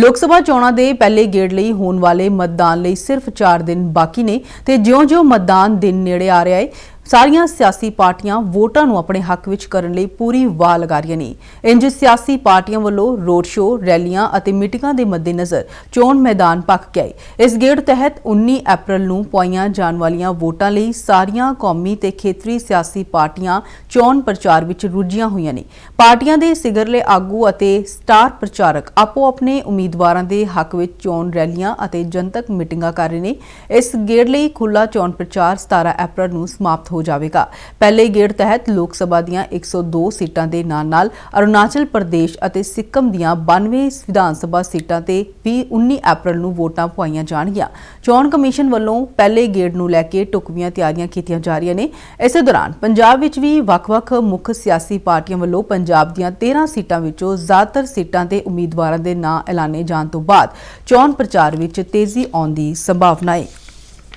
ਲੋਕ ਸਭਾ ਚੋਣਾਂ ਦੇ ਪਹਿਲੇ ਗੇੜ ਲਈ ਹੋਣ ਵਾਲੇ ਮਤਦਾਨ ਲਈ ਸਿਰਫ 4 ਦਿਨ ਬਾਕੀ ਨੇ ਤੇ ਜਿਉਂ-ਜਿਉਂ ਮਤਦਾਨ ਦਿਨ ਨੇੜੇ ਆ ਰਿਹਾ ਹੈ ਸਾਰੀਆਂ ਸਿਆਸੀ ਪਾਰਟੀਆਂ ਵੋਟਾਂ ਨੂੰ ਆਪਣੇ ਹੱਕ ਵਿੱਚ ਕਰਨ ਲਈ ਪੂਰੀ ਵਾਹ ਲਗਾ ਰਹੀਆਂ ਨੇ। ਇੰਜ ਸਿਆਸੀ ਪਾਰਟੀਆਂ ਵੱਲੋਂ ਰੋਡ ਸ਼ੋਅ, ਰੈਲੀਆਂ ਅਤੇ ਮੀਟਿੰਗਾਂ ਦੇ ਮੱਦੇਨਜ਼ਰ ਚੋਣ ਮੈਦਾਨ ਪੱਕ ਗਿਆ ਹੈ ਇਸ ਗੇੜ ਤਹਿਤ 19 ਅਪ੍ਰੈਲ ਨੂੰ ਪਾਈਆਂ ਜਾਣ ਵਾਲੀਆਂ ਵੋਟਾਂ ਲਈ ਸਾਰੀਆਂ ਕੌਮੀ ਤੇ ਖੇਤਰੀ ਸਿਆਸੀ ਪਾਰਟੀਆਂ ਚੋਣ ਪ੍ਰਚਾਰ ਵਿੱਚ ਰੁੱਝੀਆਂ ਹੋਈਆਂ ਨੇ। ਪਾਰਟੀਆਂ ਦੇ ਸਿਗਰਲੇ ਆਗੂ ਅਤੇ ਸਟਾਰ ਪ੍ਰਚਾਰਕ ਆਪੋ ਆਪਣੇ ਉਮੀਦਵਾਰਾਂ ਦੇ ਹੱਕ ਵਿੱਚ ਚੋਣ ਰੈਲੀਆਂ ਅਤੇ ਜਨਤਕ ਮੀਟਿੰਗਾਂ ਕਰ ਰਹੇ ਨੇ। ਇਸ ਗੇੜ ਲਈ ਖੁੱਲਾ ਚੋਣ ਪ੍ਰਚਾਰ 17 ਅਪ੍ਰੈਲ ਨੂੰ ਸਮਾਪਤ ਹੋ ਜਾਵੇਗਾ। ਪਹਿਲੇ ਗੇੜ ਤਹਿਤ ਲੋਕ ਸਭਾ ਦੀਆਂ 102 ਸੀਟਾਂ ਦੇ ਨਾਲ-ਨਾਲ ਅਰੁਣਾਚਲ ਪ੍ਰਦੇਸ਼ ਅਤੇ ਸਿੱਕਮ ਦੀਆਂ 92 ਵਿਧਾਨ ਸਭਾ ਸੀਟਾਂ ਤੇ ਵੀ 19 ਅਪ੍ਰੈਲ ਨੂੰ ਵੋਟਾਂ ਪਵਾਈਆਂ ਜਾਣਗੀਆਂ। ਚੋਣ ਕਮਿਸ਼ਨ ਵੱਲੋਂ ਪਹਿਲੇ ਗੇੜ ਨੂੰ ਲੈ ਕੇ ਟੁਕਵੀਆਂ ਤਿਆਰੀਆਂ ਕੀਤੀਆਂ ਜਾ ਰਹੀਆਂ ਨੇ। ਇਸੇ ਦੌਰਾਨ ਪੰਜਾਬ ਵਿੱਚ ਵੀ ਵੱਖ-ਵੱਖ ਮੁੱਖ ਸਿਆਸੀ ਪਾਰਟੀਆਂ ਵੱਲੋਂ ਪੰਜਾਬ ਦੀਆਂ 13 ਸੀਟਾਂ ਵਿੱਚੋਂ ਜ਼ਿਆਦਾਤਰ ਸੀਟਾਂ ਤੇ ਉਮੀਦਵਾਰਾਂ ਦੇ ਨਾਂ ਐਲਾਨੇ ਜਾਣ ਤੋਂ ਬਾਅਦ ਚੋਣ ਪ੍ਰਚਾਰ ਵਿੱਚ ਤੇਜ਼ੀ ਆਉਣ ਦੀ ਸੰਭਾਵਨਾ ਹੈ